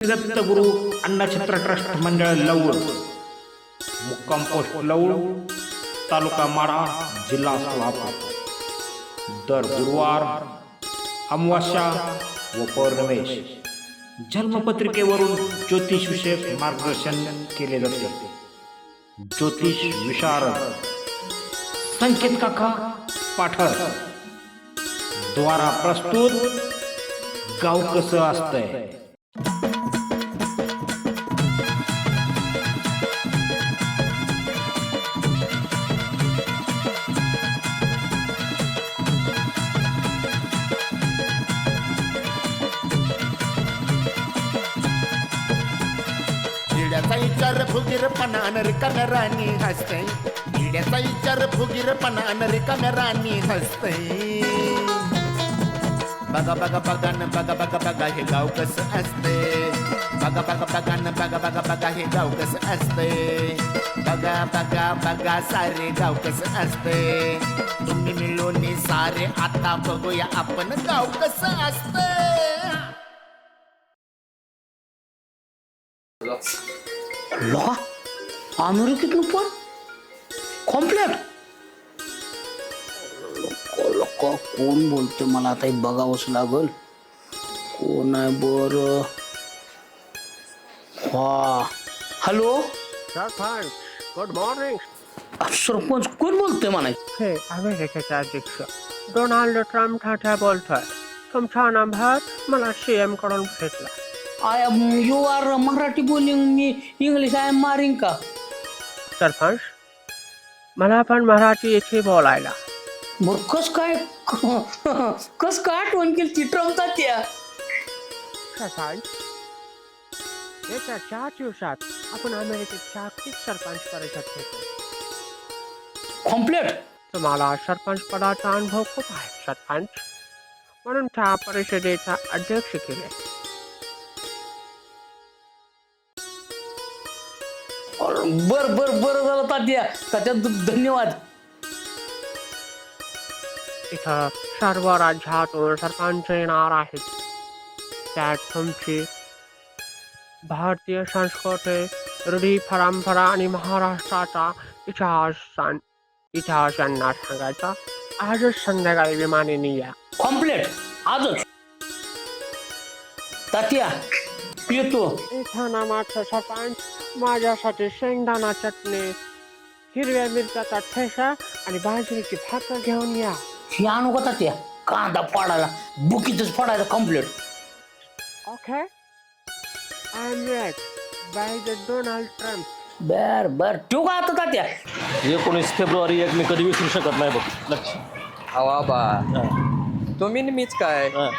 Dattaguru अन्नछत्र trust मंडळ लवळ मुक्काम post लवळ तालुका माडा जिल्हा सोलापूर. दर गुरुवार अमावास्या व पौर्णमेश जन्मपत्रिकेवरून ज्योतिष विषयक मार्गदर्शन केले जाते ज्योतिष विशारद संकेत काका पाठक. द्वारा प्रस्तुत गाव कसं असतंय? फुगीरपणा रिकाम्या राणी हसते. किड्याचा विचार फुगीरपणा रिकाम्या राणी हसते. बघा बघा बघा न बघा बघा बघा हे गाव कसं असते. बघा बघा बघा न बघा बघा बघा हे गाव कसं असते. बघा बघा बघा सारे गाव कसं असते. तुम्ही मिळून सारे आता बघूया आपण गाव कसं असते. ला अमेरिकेतून पण कॉम्प्लेट लोक कोण बोलते मला आता हे बघावंच लागल कोण आहे बर हा हॅलो गुड मॉर्निंग सरपंच कोण बोलते मला हे अमेरिकेचे अध्यक्ष डोनाल्ड ट्रम्प ठाठ्या बोलतोय तुमचा नंबर मला सीएमकडून भेटला आय यू आर मराठी बोलिंग मी इंग्लिश आय एम मारिंग का सरपंच मला पण मराठी येथे बोलायला. बर कस काय कस काय आठवण केली ती ट्रमता त्या? सरपंच येत्या चार दिवसात आपण अमेरिकेत जागतिक सरपंच परिषद घेतो कॉम्प्लेट तुम्हाला सरपंच पदाचा अनुभव खूप आहे सरपंच. म्हणून त्या परिषदेचा अध्यक्ष केले. बर बर बर झालं तात्या. तात्या धन्यवाद. इथं सर्व राज्यातून सरपंच येणार आहेत. त्यात तुमची भारतीय संस्कृती रूढी परंपरा आणि महाराष्ट्राचा इतिहास इतिहास यांना सांगायचा. आजच संध्याकाळी विमानाने या. कॉम्प्लेट आजच. तात्या येतो. इथं नामाचं सरपंच माझ्यासाठी शेंगदाणा चटणी हिरव्या मिरच्याचा ठेसा आणि बाजरीची भाकर घेऊन या. ही आणू का कांदा पाडायला बुकीतच पडायला complete by the Donald Trump. बर बर. ठेवू का आता तात्या? एकोणीस फेब्रुवारी एक मी कधी विसरू शकत नाही बघ. लक्ष. हवा बा तुम्ही आणि मीच काय? हा.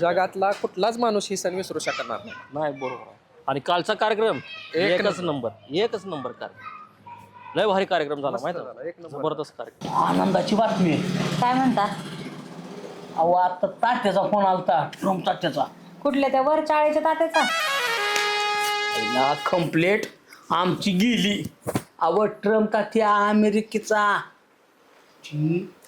जगातला कुठलाच माणूस ही सण विसरू शकणार नाही. नाही बरोबर. आणि कालचा कार्यक्रम एक एकच नंबर. एकच नंबर कार्यक्रम. लय भारी कार्यक्रम झाला माहिती झाला, एक नंबर. जबरदस्त कार्यक्रम. आनंदाची बातमी आहे. काय म्हणता? अहो आता तात्याचा फोन आलता ट्रम्प तात्याचा. कुठल्या त्या वर चाळीच्या तात्याचा? कम्प्लेट आमची गेली. अव ट्रम्प तात्या अमेरिकेचा?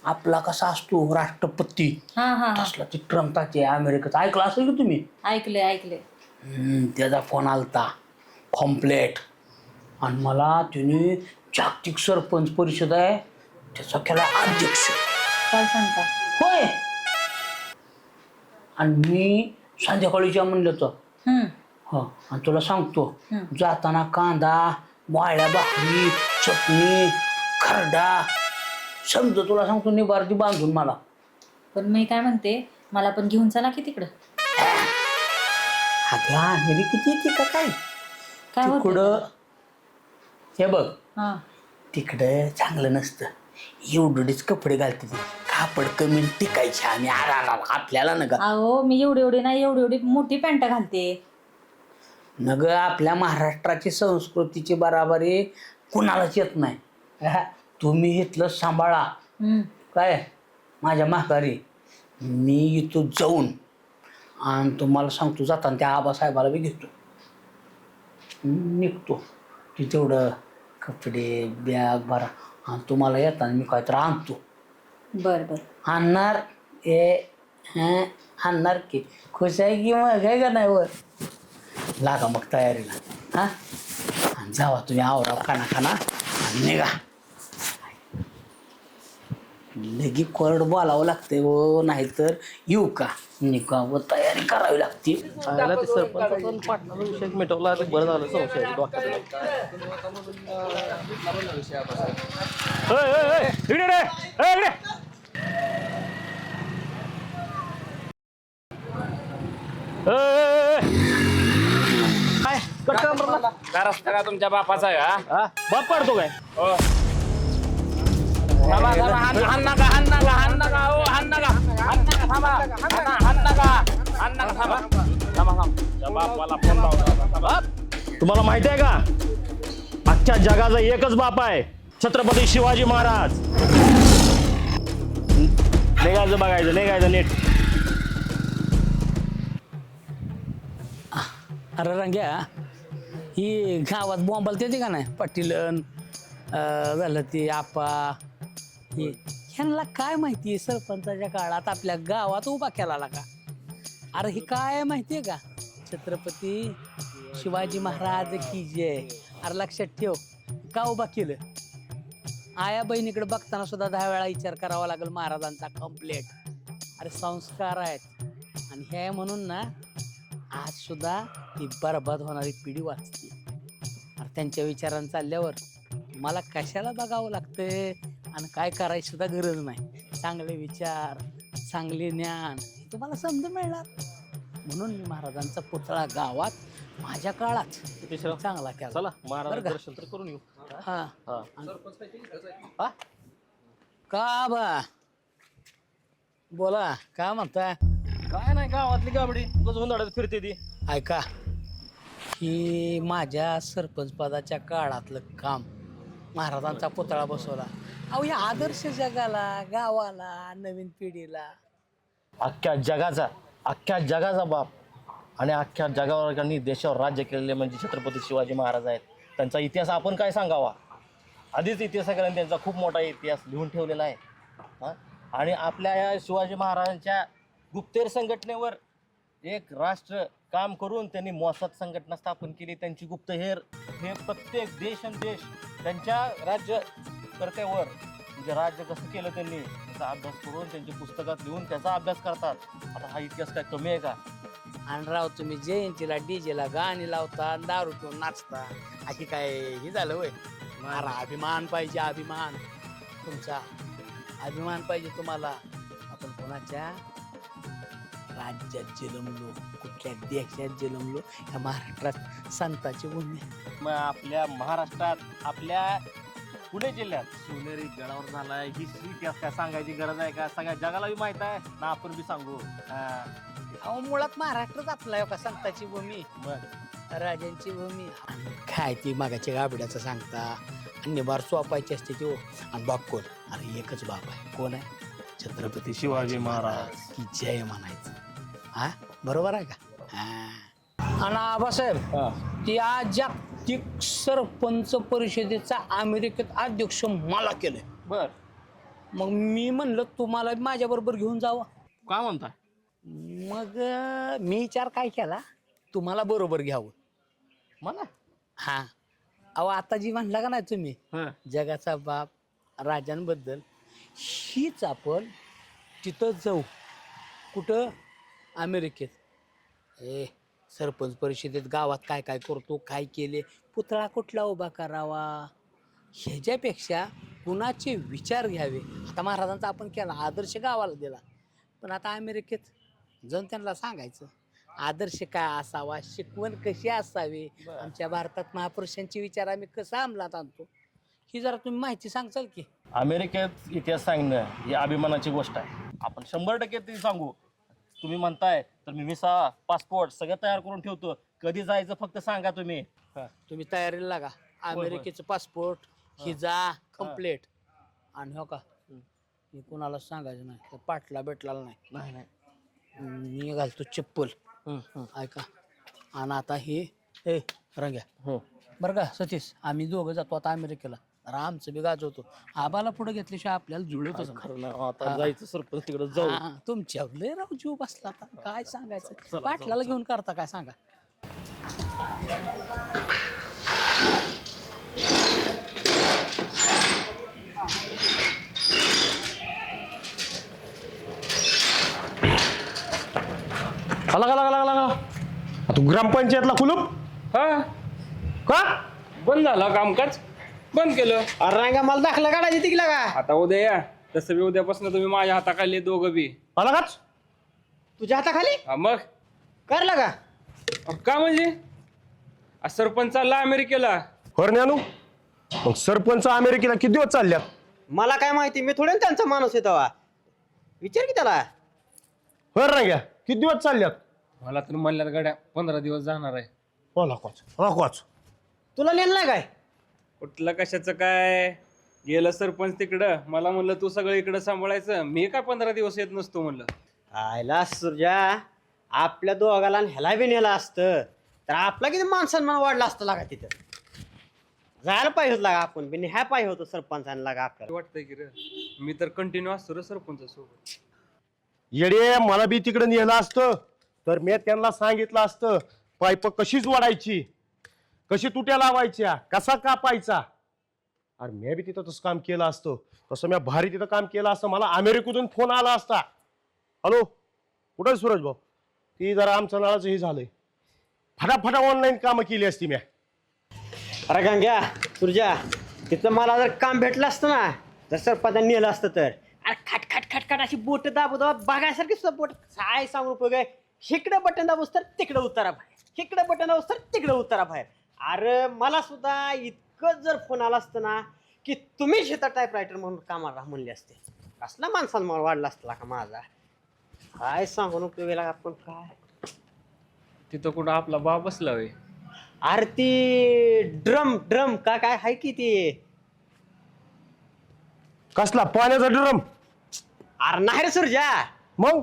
आपला कसा असतो राष्ट्रपती? हा हा. हा असला ती ट्रम्प तात्या अमेरिकेचा? ऐकलं असेल की तुम्ही? ऐकले ऐकले त्याचा फोन आलता. कॉम्प्लेट आणि मला त्याने जागतिक सरपंच परिषद आहे त्याचा केला अध्यक्ष. काय सांगता? होय. आणि मी संध्याकाळीच्या म्हणलं तर हम्म. हो आणि तुला सांगतो. जाताना कांदा वाळ्या भाकरी चटणी खरडा समजा तुला सांगतो निबारती बांधून मला. पण मी काय म्हणते मला पण घेऊन चला की तिकडं. अगं अमेरिकेत येते का काय? काय होतं? तिकडं हे बघ. हा. तिकडं चांगलं नसतं. एवढेच कपडे घालते ते. कापड कमी टिकायचे आणि आराला आपल्याला नका. अहो मी एवढी एवढी नाही एवढी एवढी मोठी पॅन्ट घालते. नग आपल्या महाराष्ट्राची संस्कृतीची बराबरी कुणालाच येत नाही. हा, तुम्ही इथलं सांभाळा. हम्म. काय? माझ्या माघारी. मी इथं जाऊन आणि तुम्हाला सांगतो जाताना त्या आबासाहेबाला बी घेतो. निघतो. ते तेवढं कपडे बॅग भरा. आणि तुम्हाला येताना मी काहीतरी आणतो. बर बर. आणणार ए हं, आणणार की? खुश आहे की मग? आहे का नाही वर? लागा मग तयारीला. हा? आणि जावा तुम्ही आवरा खाना खाना आणि निघा. लगी कोरड बोलावं लागते हो नाहीतर येऊ का निघा व तयारी करावी लागते आयला ते सरपंचाचा आणि पाटलाचा विषय मिटवला ते बरं झालं संशय. काय कट. का रस्ता का तुमच्या बापाचा आहे हा? हा? बाप काढतो काय थांबा, थांबा, हाण हाण नका हाण नका हाण नका हो, नका. नका थांबा. हाण हाण नका. हाण नका थांबा. थांबा थांबा. त्या बापाला फोन लावला. तुम्हाला माहिती आहे का? अख्ख्या जगाचा एकच बाप आहे छत्रपती शिवाजी महाराज. निघायचं बघायचं निघायचं नीट. अरे रंग्या ही गावात बॉम्बाला ते का नाही? पाटीलन अं, झालं ते आपा हे ह्यांना काय माहिती सरपंचाच्या काळात आपल्या गावात उभा केला का अरे हे काय माहिती आहे का? छत्रपती शिवाजी महाराज की जय. अरे लक्षात ठेव का उभा केलं? आया बहिणीकडे बघताना सुद्धा दहा वेळा विचार करावा लागेल महाराजांचा कम्प्लेट अरे संस्कार आहेत. आणि हे म्हणून ना आज सुद्धा ही बरबाद होणारी पिढी वाचते. अरे त्यांच्या विचारांनी चालल्यावर मला कशाला बघावं लागतंय? आणि काय करायची सुद्धा गरज नाही. चांगले विचार चांगले ज्ञान तुम्हाला समजून मिळणार. म्हणून मी महाराजांचा पुतळा गावात माझ्या काळात चांगला केला. चला महाराज बरं का? दर्शन तर करून येऊ. हा. हा. हा? का बा? बोला काय म्हणताय? काय नाही गावातली गाबडी. उगाच उन्हाळ्यात फिरते ती. ऐका ही माझ्या सरपंच पदाच्या काळातलं काम महाराजांचा पुतळा बसवला. अहो या आदर्श जगाला गावाला नवीन पिढीला. अख्ख्या जगाचा अख्ख्या जगाचा बाप आणि अख्ख्या जगावर त्यांनी देशावर राज्य केलेले म्हणजे छत्रपती शिवाजी महाराज आहेत. त्यांचा इतिहास आपण काय सांगावा? आधीच इतिहासाकडे त्यांचा खूप मोठा इतिहास लिहून ठेवलेला आहे. हां? आणि आपल्या या शिवाजी महाराजांच्या गुप्तेर संघटनेवर एक राष्ट्र काम करून त्यांनी मोसाद संघटना स्थापन केली. त्यांची गुप्तहेर हे प्रत्येक देश आणि देश त्यांच्या राज्य कर्त्यावर म्हणजे राज्य कसं केलं त्यांनी त्याचा अभ्यास करून त्यांची पुस्तकात लिहून त्याचा अभ्यास करतात. आता हा इतिहास काय कमी आहे का? आणि राव तुम्ही जयंतीला डीजेला गाणी लावता दारू पिऊन नाचता. अशी काय हे झालं होय? मारा अभिमान पाहिजे अभिमान. तुमचा अभिमान पाहिजे तुम्हाला. आपण कोणाच्या राज्यात जन्मलो. कुठल्या देशात जन्मलो ह्या महाराष्ट्रात संताची भूमी आहे. मग आपल्या महाराष्ट्रात आपल्या पुणे जिल्ह्यात. शिवनेरी गडावर झालाय. ही इतिहास काय सांगायची गरज आहे का? सगळ्या जगाला बी माहीत आहे. ना आपण बी सांगू. हा, अहो मुळात महाराष्ट्रच आपला आहे का? संताची भूमी. मग? राजांची भूमी. आणि काय ती मागाच्या गाबड्याचं सांगता? आणि बार सोपायची असते ती हो. आणि बाप कोण? अरे एकच बाप आहे. कोण आहे? छत्रपती शिवाजी महाराज. की जय म्हणायचं. हा? बरोबर आहे का? हा. आणि आबासाहेब हा. त्या जागतिक सरपंच परिषदेचा अमेरिकेत अध्यक्ष मला केलंय. बर. मग मी म्हणलं तुम्हाला माझ्या बरोबर घेऊन जावं. काय म्हणताय? मग अं, मी विचार काय केला तुम्हाला बरोबर घ्यावं. मला? हा. अहो आता जी म्हणला का नाही तुम्ही हा. जगाचा बाप राजांबद्दल हीच आपण तिथं जाऊ. कुठं? अमेरिकेत. ए सरपंच परिषदेत गावात काय काय करतो काय केले? पुतळा कुठला उभा करावा? ह्याच्यापेक्षा कुणाचे विचार घ्यावे? आता महाराजांचा आपण केला आदर्श गावाला दिला. पण आता अमेरिकेत जाऊन त्यांना सांगायचं आदर्श काय असावा शिकवण कशी असावी? आमच्या भारतात महापुरुषांचे विचार आम्ही कसं अंमलात आणतो? ही जरा तुम्ही माहिती सांगचाल की. अमेरिकेत इतिहास सांगणं ही अभिमानाची गोष्ट आहे. आपण शंभर टक्के ती सांगू. तुम्ही म्हणताय तर मी विसा पासपोर्ट सगळं तयार करून ठेवतो. कधी जायचं फक्त सांगा तुम्ही. तुम्ही तयारीला लागा. अमेरिकेचं पासपोर्ट हिजा कम्प्लेट आणि हो का? मी कुणाला सांगायचं नाही तर पाटला भेटला नाही. नाही नाही. मी घालतो चप्पल. ऐका. आणि आता हे ए रंग्या. हो. बरं का सतीश? आम्ही दोघं जातो आता अमेरिकेला. तर आमचं बी गाज होतो आबाला पुढे घेतल्याशिवाय आपल्याला जुळत नाही. खरं हो, आता जायचं तिकडे जाऊ. तुमच्या लय राव जीव बसला काय सांगायचं? पाटलाला घेऊन करता काय सांगा? लागला तू ग्रामपंचायतला कुलूप हा? का? बंद झाला कामकाज? बंद केलं. अरे का मला दाखला काढायची तिकला का? आता उद्या या. तसं बी उद्यापासून तुम्ही माझ्या हाताखाली दोघं बी. आला काच तुझ्या हाताखाली? हा मग? करला का? अहो, का म्हणजे? आ, सरपंच चालला अमेरिकेला. होर ज्ञानू मग सरपंच अमेरिकेला किती दिवस चालल्यात? मला काय माहिती मी थोडे त्यांचा माणूस आहे तेव्हा. विचार की त्याला. होर ना घ्या किती दिवस चालल्यात? मला तर म्हणल्यात गाड्या पंधरा दिवस जाणार आहे. हो लाकवाच लाकवाच तुला नेलं नाही काय? कुठलं कशाचं काय? गेलं सरपंच तिकडं. मला म्हणलं तू सगळं इकडं सांभाळायचं. मी काय पंधरा दिवस येत नसतो? म्हणलं. आयला सुरजा आपल्या दोघाला आणि ह्याला बी नेलं असतं. तर आपला किती मान सन्मान वाढला असतं लागा तिथं? जायला पाहिजे होतं लागा आपण बी. ह्या पाहिजे होतं सरपंचांना लागा आपल्याला. वाटतंय की रे? मी तर कंटिन्यू असतो रे सरपंच सोबत येडे मला बी तिकडे नेलं असतं. तर मी त्यांना सांगितलं असतं पाईप कशी जोडायची कशी तुट्या लावायच्या? कसा कापायचा? अरे मी बी तिथं तसं काम केलं असतं. तसं मी भारी तिथं काम केलं असतं. मला अमेरिकेतून फोन आला असता. हॅलो कुठं सूरज भाऊ ती जरा आमचं नळाचं हे झालंय. फटाफटा ऑनलाईन कामं केली असती मी अरे गंग्या सुरजा तिथं मला जर काम भेटलं असतं ना तर सरपदा नेलं असतं तर. अरे खट खट खट खट अशी बोट दाबू दाबा बघायसारखी सुद्धा बोट. काय सांगू उपयोग आहे? इकडे बटन दाबूस तर तिकडे उतारा बाहेर. इकडे बटन दाबूस तर तिकडे उतारा बाहेर. अरे मला सुद्धा इतकं जर फोन आला असतं ना की तुम्ही शेतात टाईपरायटर म्हणून कामाला राहा म्हणले असते. असला माणसाला मला वाढला असता का माझा? काय सांगू उपयोग आहे आपण काय? तिथं कुठं आपला बाप बसला होय. अरे ती ड्रम ड्रम का काय आहे की ती? कसला पाण्याचा ड्रम? अरे नाही रे सुरजा. मग?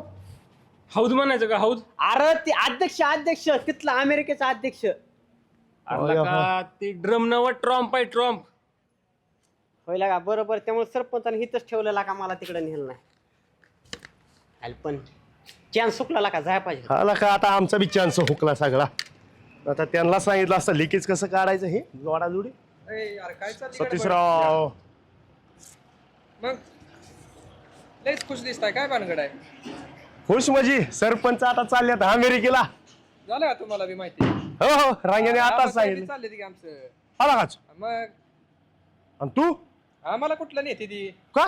हौद म्हणायचं का हौद? अरे ते अध्यक्ष अध्यक्ष तिथला अमेरिकेचा अध्यक्ष. अरे का ती ड्रम नव ट्रॉम्प आहे ट्रॉम्प. होईल का बरोबर त्यामुळे सरपंचाने हिथंच ठेवलेला का मला तिकडे नेलं नाही. अरे पण चान्स सुकला का जाय पाहिजे. आला का आता आमचा बी चान्स हुकला सगळा. आता त्यांना सांगितलं असतं लिकेज कसं काढायचं हे? जोडाजोडी काय सतीशराव. मग? लयच खुश दिसताय काय भानगड आहे? खुश म्हणजे सरपंच आता चालल्यात अमेरिकेला झालं का तुम्हाला बी माहिती? हो हो रांगेने आता सांगितलं. चालले की आमचं. आला काच मग? आणि तू? आम्हाला कुठलं नेते ती? का?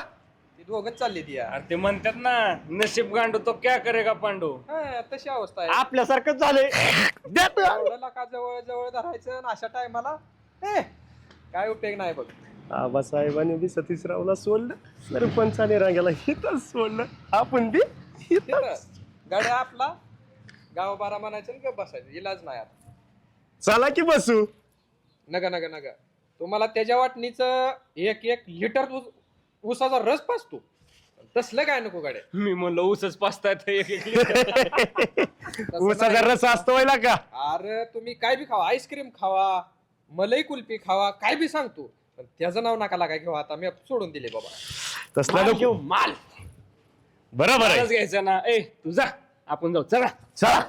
ती दोघच चालली ती यार. अरे ते म्हणतात ना नशीब गांडू तो क्या करेगा पांडू? हा, तशी अवस्था आहे. आपल्यासारखंच झालंय देतो. एवढं लाका जवळ जवळ धरायचं आणि अशा टायमाला ए काय उपयोग नाही बघ. आबासाहेबांनी बी सतीशरावला सोडलं सरपंचाने रांगेला हिथंच सोडलं. आपण बी. तिथं गाड्या आपला गाव बारा म्हणायचं आणि गप बसायचं. इलाज नाही आता. चला की बसू. नका नका नका तुम्हाला त्याच्या वाटणीचं एक एक लिटर ऊस- ऊसाचा रस पाचतो तसलं काय नको गाड्या. मी म्हणलं ऊसच पाचतायत एक एक लिटर. ऊसाचा रस असतो व्हायला का? अरे तुम्ही काय बी खावा आईस्क्रीम खावा मलाई कुल्फी खावा काय बी सांगतो. पण त्याचं नाव नका लागा घेऊ आता मी सोडून दिले बाबा. तसला नको. माल. बरोबर आहे. मालच घ्यायचा ना. ए तू जा. आपण जाऊ. चला. चला.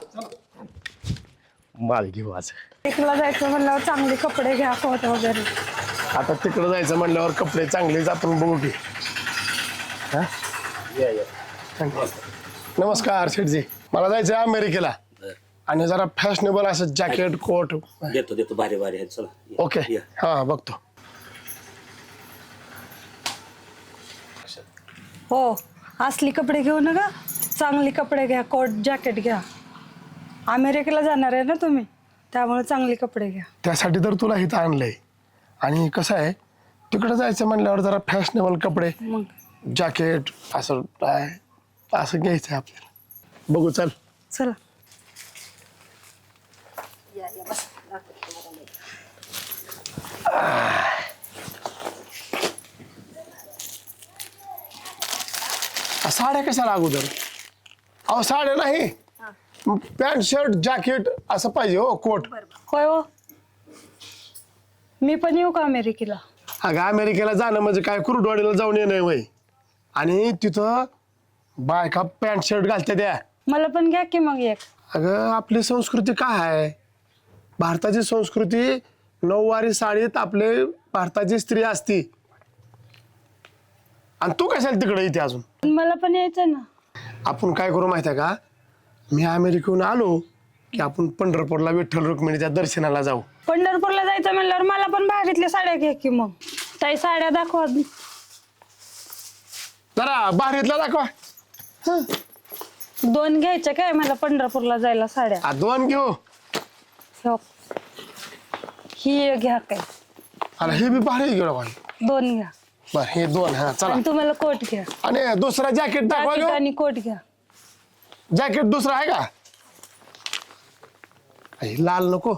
माल घेऊ आज. एकला जायचं म्हणल्यावर चांगले कपडे घ्या कोट वगैरे. आता तिकडे जायचं म्हणल्यावर कपडे चांगलेच आपण बघू की. हा? नमस्कार शेठजी. मला जायचं आहे अमेरिकेला. आणि जरा फॅशनेबल असं जॅकेट कोट देतो देतो. भारी भारी आहेत चला. ओके या. हा बघतो. हो असली कपडे घेऊ नका. चांगली कपडे घ्या कोट जॅकेट घ्या. अमेरिकेला जाणार आहे ना तुम्ही? त्यामुळे चांगले कपडे घ्या. त्यासाठी तर तुला इथं आणलंय. आणि कसं आहे तिकडे जायचं म्हणल्यावर जरा फॅशनेबल कपडे मग? जॅकेट असं काय असं घ्यायचं आपल्याला. बघू चल. चला. साड्या कशाला अगोदर? अहो साड्या नाही. पॅन्ट शर्ट जॅकेट असं पाहिजे हो कोट. होय हो. मी पण येऊ का अमेरिकेला? अगं अमेरिकेला जाणं म्हणजे काय? कुरुडवाडीला जाऊन येणं वय आणि तिथं बायका पॅन्ट शर्ट घालते त्या. मला पण घ्या की मग एक. अगं आपली संस्कृती काय आहे? भारताची संस्कृती नऊवारी साडीत आपले भारताची स्त्री असती. आणि तू कशाला तिकडे इथे अजून? मला पण यायचं ना. आपण काय करू माहिती आहे का? मी अमेरिकेहून आलो की आपण पंढरपूरला विठ्ठल रुक्मिणीच्या दर्शनाला जाऊ. पंढरपूरला जायचं म्हणल्यावर मला पण भारीतल्या साड्या घ्या की मग. ताई साड्या दाखवा. जरा बाहेरीतला दाखवा. दोन घ्यायच्या काय मला पंढरपूरला जायला साड्या? दोन घेऊ. हो. ही एक घ्या काय. अरे हे बी भारी घेऊ भाई दोन घ्या. बर हे दोन हा चला. आणि तुम्हाला कोट घ्या. आणि दुसरा जॅकेट दाखवा जाकीट घेऊ. आणि कोट घ्या. जॅकेट दुसरा आहे का? हे लाल नको.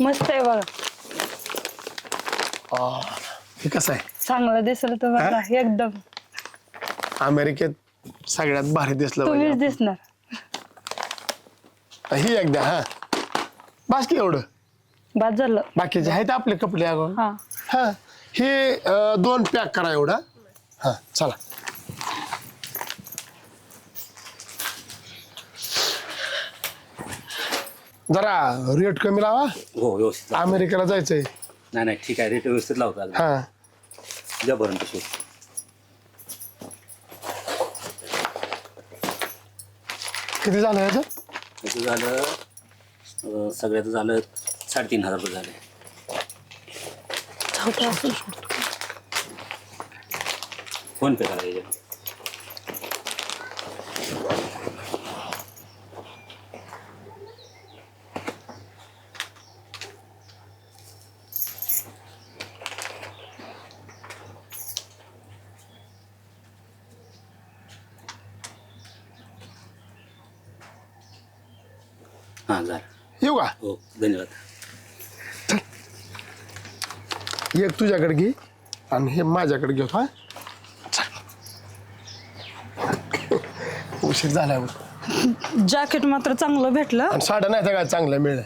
मस्त आहे बघा. हे कसं आहे? चांगलं दिसलं तुम्हाला एकदम. अमेरिकेत सगळ्यात भारी दिसलं तुम्हीच पाहिजे. दिसणार ही एकदा हा. बास की एवढं. बाद झालं. बाकीचे आहेत आपले कपडे अगं. हा. हा. हे अं, दोन पॅक करा एवढा. हा चला. जरा रेट कमी लावा. हो व्यवस्थित लाव. अमेरिकेला जायचंय. नाही नाही ठीक आहे रेट व्यवस्थित लावतो अगदी. हा. द्या भरून पिशवी किती झालं याचं? त्याचं झालं अं, सगळ्याचं झालं साडेतीन हजार रुपये झाले. फोन पे करा याच्यावर. हां झालं येऊ का हो धन्यवाद एक तुझ्याकडे घे आणि हे माझ्याकडे घेतो हा. चल. उशीर झाल्यावर जॅकेट मात्र चांगलं भेटलं. आणि साड्या नाही त्या काय चांगल्या मिळल्या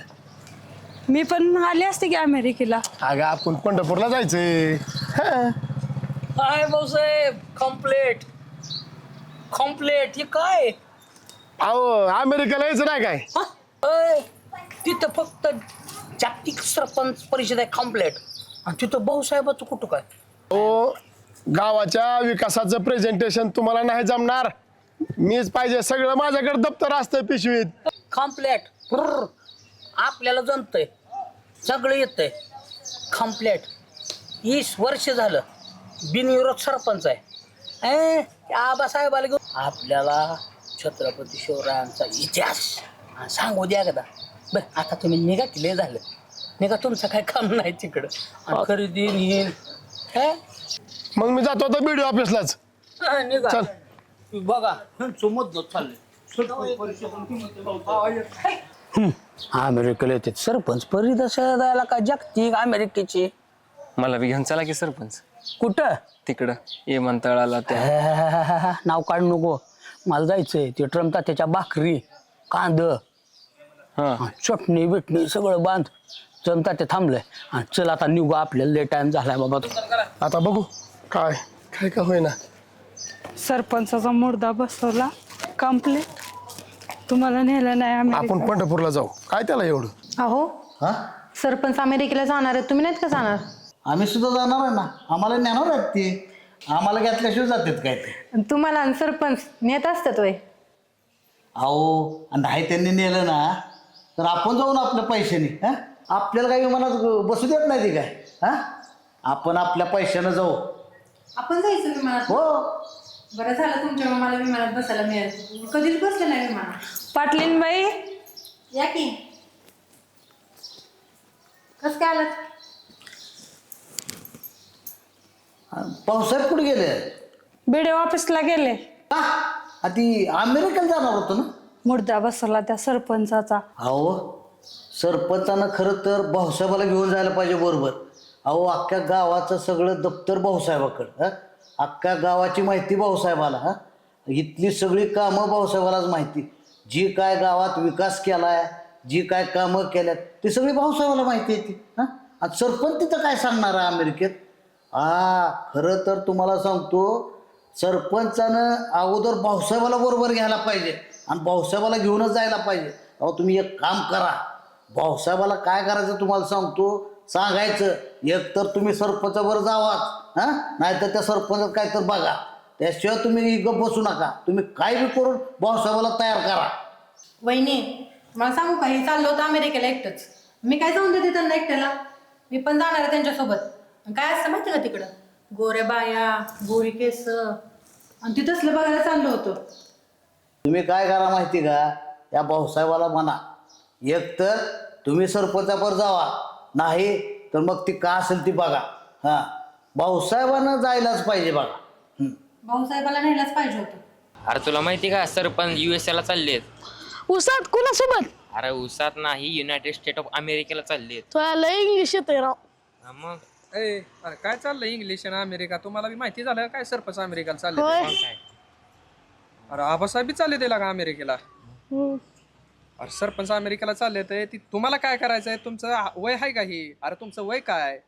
मी पण आले असते की अमेरिकेला. अगं आपण पंढरपूरला जायचंय. हा. काय भाऊसाहेब कम्प्लेट कम्प्लेट हे काय? अहो अमेरिकेला यायचं नाही काय? हा? अय, तिथं फक्त जागतिक सरपंच परिषद आहे कम्प्लेट आणि तिथं भाऊसाहेबाचं कुठं काय? ओ गावाच्या विकासाचं प्रेझेंटेशन तुम्हाला नाही जमणार. मीच पाहिजे सगळं माझ्याकडे दप्तर असतं पिशवीत. कम्प्लेट आपल्याला जमतंय. सगळं येतंय. कम्प्लेट वीस वर्ष झालं. बिनविरोध सरपंच आहे. ए, त्या आबासाहेबाला घेऊन आपल्याला छत्रपती शिवरायांचा इतिहास. हा, सांगू द्या एकदा. बरं आता तुम्ही निघा की लय झालं. निघा तुमचं काय काम नाही तिकडं. आणि खरेदी हे? मग मी जातो आता बीडीओ ऑफिसलाच हा, निघा. चल. बघा. चाललंय अमेरिकेला येते. सरपंच परिदर्शनाला का? जागतिक अमेरिकेची. मला बी घेऊन चला की सरपंच. कुठं? तिकडं. ये त्या. नाव काढू नको. मला जायचंय. ते ट्रम्प त्याच्या भाकरी कांद हा. चटणी बिटणी सगळं बांध. जमता ते थांबलंय. आणि चल आता निघू आपल्याला लय टाइम झालाय बाबा आता बघू काय काय का होईना. सरपंचाचा मुर्दा बसवला कंप्लीट तुम्हाला नेलं नाही आम्ही आपण पंढरपूरला जाऊ. काय त्याला एवढं? अहो सरपंच अमेरिकेला जाणार आहे तुम्ही नाहीत का जाणार? आम्ही सुद्धा जाणार आहे ना. आम्हाला नेणार आहेत ते. आम्हाला घेतल्याशिवाय जातात काय ते? तुम्हाला आणि सरपंच नेत असतात वय अहो आणि नाही त्यांनी नेलं ना तर आपण जाऊन आपल्या पैशाने हा? आपल्याला काही विमानात बसू देत नाही ते काय? हा? आपण आपल्या पैशानं जाऊ. आपण जायचं विमानात? हो. बरं झालं तुमच्या मला विमानात बसायला मिळालं. कधीच बसलं नाही विमानात. पाटलीन बाई या की. कसं काय आलं पावसाळ्यात कुठे गेले? बीडीओ ऑफिसला गेले. का आ, ती अमेरिकेला जाणार होतं ना? मुर्दा बसवला त्या सरपंचाचा. अहो सरपंचानं खरं तर भाऊसाहेबाला घेऊन जायला पाहिजे बरोबर. अहो अख्ख्या गावाचं सगळं दप्तर भाऊसाहेबाकडं हां? अख्ख्या गावाची माहिती भाऊसाहेबाला हां? इथली सगळी कामं भाऊसाहेबालाच माहिती. जी काय गावात विकास केलाय जी काय कामं केल्यात ती सगळी भाऊसाहेबाला माहिती आहे ती हां? आणि सरपंच तिथं काय सांगणार आहे अमेरिकेत? हा खरं तर तुम्हाला सांगतो सरपंचानं अगोदर भाऊसाहेबाला बरोबर घ्यायला पाहिजे आणि भाऊसाहेबाला घेऊनच जायला पाहिजे. अहो तुम्ही एक काम करा. भाऊसाहेबाला काय करायचं तुम्हाला सांगतो? सांगायचं. एक तर तुम्ही सरपंचावर जावाच हां? नाहीतर त्या सरपंचात काय तर बघा. त्याशिवाय तुम्ही गप बसू नका. तुम्ही काय बी करून भाऊसाहेबाला तयार करा. वहिनी मला सांगू का? हे चाललं होतं अमेरिकेला एकटंच. मी काय जाऊन देते त्यांना एकट्याला? मी पण जाणार आहे त्यांच्यासोबत. काय असतं माहिती का तिकडं? गोऱ्या बाया गोरी केस. आणि तिथंच बघायला चाललो होतो. तुम्ही काय करा माहिती का? या भाऊसाहेबाला म्हणा. एक तर तुम्ही सरपंचावर जावा. नाही तर मग ती का असेल ती बघा. हा. भाऊसाहेबानं जायलाच पाहिजे बघा. हं. भाऊसाहेबाला न्यायलाच पाहिजे होतं. अरे तुला माहिती का सरपंच युएसए ला चाललेत. उसात कुणासोबत? अरे उसात नाही युनायटेड स्टेट ऑफ अमेरिकेला चाललेत. तुला इंग्लिश येते राव. हा मग? ए अरे काय चाललंय इंग्लिश आणि अमेरिका तुम्हाला बी माहिती झालं काय सरपंच अमेरिकाला चालले होय. अरे आबासाहेब बी चालले दिला का अमेरिकेला अरे सरपंच अमेरिकेला चालले तर ती तुम्हाला काय करायचंय? तुमचं आ- वय आहे का ही? अरे तुमचं वय काय?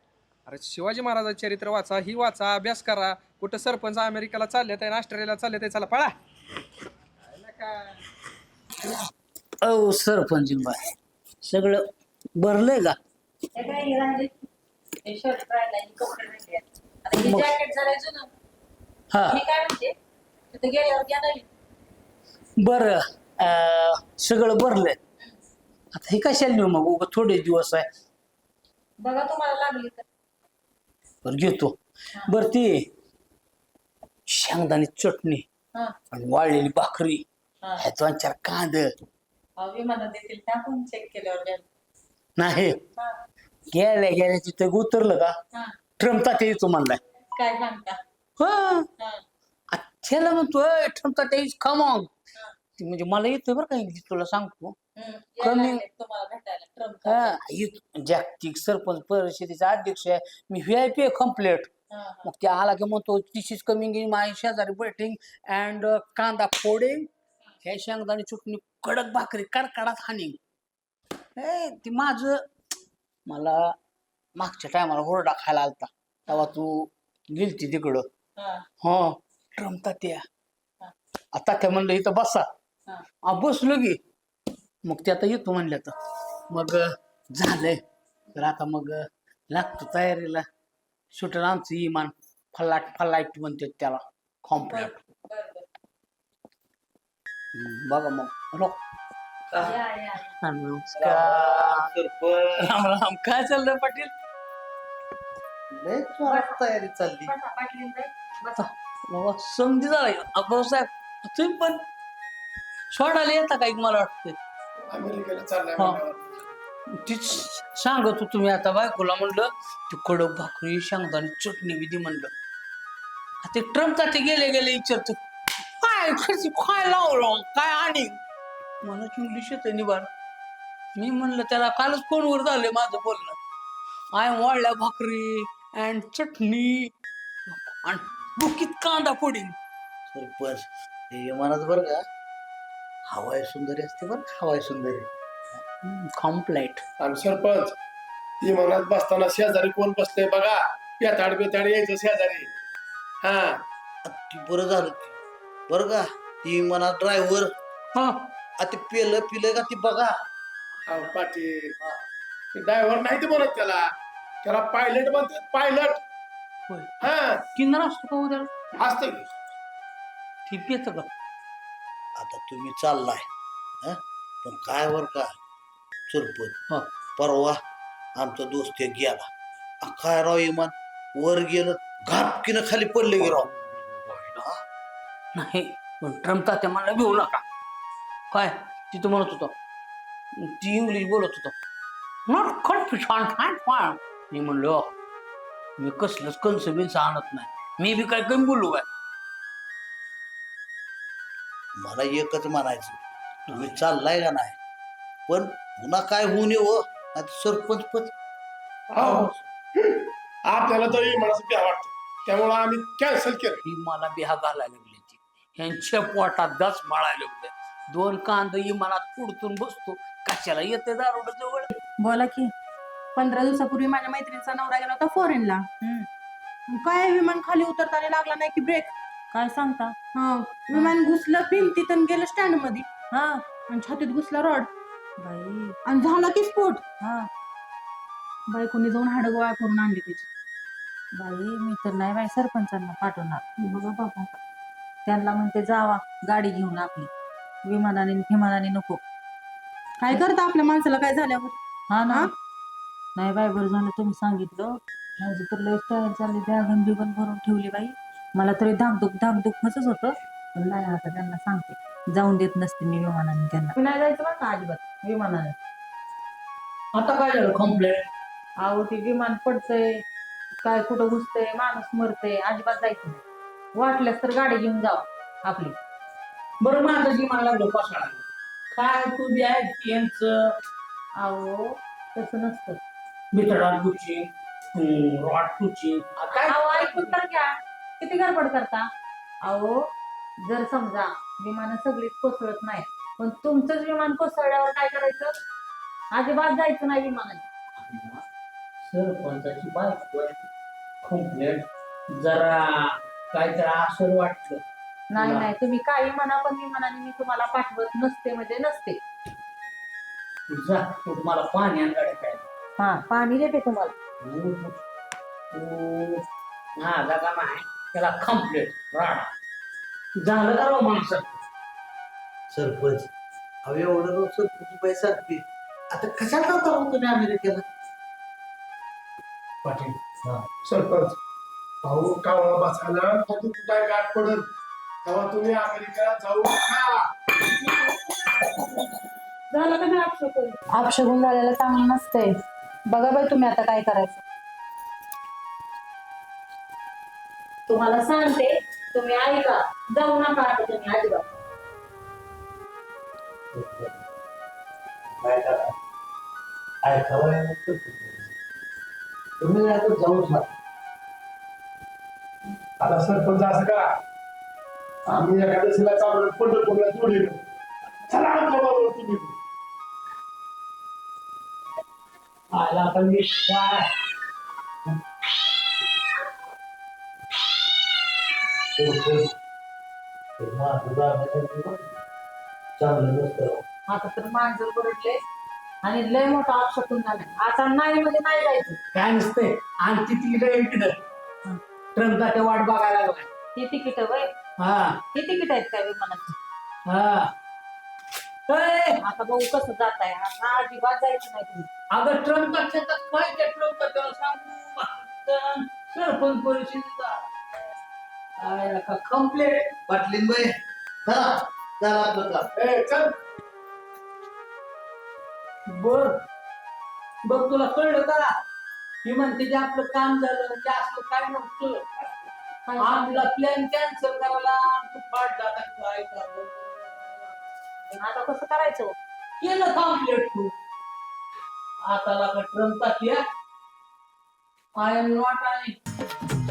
अरे शिवाजी महाराजाचं चरित्र वाचा ही वाचा अभ्यास करा. कुठं सरपंच अमेरिकेला चालले तर ऑस्ट्रेलियाला चालले ते चला पळा. औ सरपंच बाय सगळं भरलंय का? हा. बर. सगळं भरलंय. आता हे कशाला नेऊ मग? उगा थोडे दिवस आहे. बघा तुम्हाला लागली तर. बरं घेतो. बर ती शेंगदाणी चटणी हा. आणि वाळलेली भाकरी. हा. ह्या दोन चार कांद. विमानात देतील टाकून चेक केल्यावर नाही. गेल्या गेल्या तिथं उतरलं का? हा. ट्रम्प तात्या येतो म्हणलाय. काय सांगता? हा. त्याला म्हणतोय ट्रम्प तात्या इज कमॉन ती म्हणजे मला येतोय बरं का इंग्लिश तुला सांगतो. कमी तुम्हाला भेटायला. ट्रम्प हा. जागतिक सरपंच परिषदेचा अध्यक्ष आहे. मी व्ही आय पी कम्प्लेट मग ते आला की म्हणतो this is coming in my शेजारी वेटिंग अँड कांदा फोडिंग ह्या शेंगदाणी चुटणी कडक भाकरी कडकडात हानी ए ते माझं मला मागच्या टायमाला हुरडा खायला आलता. तेव्हा तू गेलती तिकडं. हा. ट्रम्प तात्या. आता त्या म्हणलं इथं बसा. आ, बसलो की मग ते आता येतो म्हणलं तर. मग झालंय. तर आता मग लागतो तयारीला. शूटर आमचं इमान. फलाट फलाट म्हणते त्याला. कॉम्प्लेट. बघा मग. हॅलो. नमस्कार. राम राम काय चाललंय पाटील? लय जोरात तयारी चालली. बाबा समजी झाला भाऊसाहेब तुम्ही पण सोडायला येता का एक मला वाटतं अमेरिकेला चाललाय हा. तीच सांगत होतो तुम्ही आता बायकोला म्हणलं ती कडक भाकरी शेंगदाणे चटणी विधी म्हणलं. आता ते ट्रम्प ते गेले गेले विचारतो काय खर्च काय लावलं काय आणि? मला इंग्लिश येतं निवार मी म्हणलं त्याला कालच फोनवर झालंय माझं बोलणं. आय वाळल्या भाकरी अँड चटणी. आणि डोकीत कांदा फोडीन. सरपंच हे म्हणत बरं का? हवाय सुंदरी असते बरं का, हवाय सुंदरी. कॉम्प्लेट आणि सरपंच विमानात बसताना शेजारी कोण बसले बघा. पेताड बेताड यायचं शेजारी. हा. ती बरं झालं बरं का? ती म्हणा ड्रायव्हर हा. आता पिलं पिलं का ती बघा. अहो, पाटील ड्रायव्हर नाही ते बोलत त्याला. त्याला पायलट म्हणतात पायलट होय. हा. किन्नर असतो का उद्या असतं की. ती पेत का आता तुम्ही चाललाय हं? पण काय बर का? हा. परवा आमचा दोस्त एक गेला. आ, काय राव इमान? वर गेलं घापकीनं खाली पडले गे राव. नाही पण ट्रम्प तात्या मला घेऊ नका. काय? तिथं म्हणत होतं. ती इंग्लिश बोलत होतं. नॉट छान छान छान मी म्हणलो मी कसलंच कंस बिंस आणत नाही. मी बी काय कमी बोलू काय? मला एकच म्हणायचं तुम्ही चाललाय का नाही? पण पुन्हा काय होऊ नये हो नाही सरपंच पद अहो, आपल्याला तर विमानाचं भ्या वाटतं. त्यामुळं आम्ही कॅन्सल केलं. ही मला बिहा घालायला लागली ती. ह्यांच्या पोटात दस माळायला लागले दोन कांद इमानात पुडतून बसतो. कशाला येते दारोड जवळ? बोला की. पंधरा दिवसापूर्वी माझ्या मैत्रिणीचा नवरा गेला होता फॉरेनला काय विमान खाली उतरताना लागला नाही की ब्रेक काय सांगता? हा विमान घुसलं भिंतीत आणि गेलं स्टँडमध्ये हा. आणि छातीत घुसला रॉड. बाई. आणि झाला की स्फोट. हा. बायकोनी जाऊन हाड गोळा करून आणली त्याची. बाई मी तर नाही बाई सरपंचांना पाठवणार. बघा बाबा. त्यांना म्हणते जावा गाडी घेऊन आपली. विमानाने विमानाने नको. काय करता आपल्या माणसाला? काय झाल्यावर? हा ना. नाही बाय बरं झालं तुम्ही सांगितलं. माझी तर लय तयार झाली बॅगन बिगन भरून ठेवली बाई. मला तरी धाकधूक धाकधूक हसच होतं. पण नाही आता त्यांना सांगते. जाऊन देत नसते मी विमानाने त्यांना. नाही जायचं बरं का अजिबात विमानाने? आता काय झालं? कम्प्लेट अहो ते विमान पडतंय. काय कुठं घुसतंय? माणूस मरतंय. अजिबात जायचं नाही. वाटल्यास तर गाडी घेऊन जावा आपली. बरं माझं मला लागलं पासाळा काय तू बी आहे यांचं अहो तसं नसतं. बितडा तुची रॉड तुची काय अहो ऐकून तर घ्या. किती गडबड करता? अहो जर समजा विमान सगळीच कोसळत नाही पण तुमचंच विमान कोसळल्यावर काय करायचं? अजिबात जायचं नाही विमानाने सरपंचाची बायको जरा काहीतरी असं वाटलं नाही. नाही तुम्ही काही म्हणा पण विमानाने मी तुम्हाला पाठवत नसते म्हणजे नसते. जा तू मला पाणी आण गाड्या काय हा पाणी देते तुम्हाला. हा जागा नाही त्याला कम्प्लेट राडा झालं का राव माणसं? सरपंच अहो एवढं रोज सरपंच पैसा लागते आता कशाला जाता हो तुम्ही अमेरिकेला? पाटील सरपंच भाऊ कावळा बसायला कधी कुठे गाठ पडल? तेव्हा तुम्ही अमेरिकेला जाऊ नका. झालं का नाही अपशकून अपशकून झालेलं चांगलं नसतंय. बघा बाई तुम्ही आता काय करायचं. तुम्हाला सांगते तुम्ही ऐका. जाऊ नका आता तुम्ही अजिबात. काय करा? ऐकावं तुम्ही आता जाऊच नका. आता सरपंच असं करा. आम्ही एकादशीला चालू पंढरपूरला जोडले चला आमच्या बरोबर तुम्ही. आला पण मी काय चांगलं नसतं आता तर मांजर बरडले आणि लय मोठा अपशकून झाला आता नाही म्हणजे नाही जायचं. काय नसते आणि ती तिकडे इकडं ट्रम्पचा ते वाट बघायला लागलाय. ही तिकीट वय? हा. ही तिकीट आहेत काय विमानाची? हा. ए, आता बघू कसं जात आहे आता अजिबात जायचं नाही तुम्ही अगं ट्रम्पच्या काय त्या ट्रम्पचा त्याला सांगू. आता सरपंच परिषदेचा कम्प्लेट पाटलीन बाई चला चला आपलं काम. ए, चल. बर बघ तुला कळलं का? ही म्हणते जे आपलं काम झालं ते असलं काय नव्हतं. आपला प्लॅन कॅन्सल करायला तू पाठ जाता काय करावं? आता कसं करायचं? केलं कंप्लीट तू. आता लागा ट्रम्प टाकल्या आय एम नॉट आय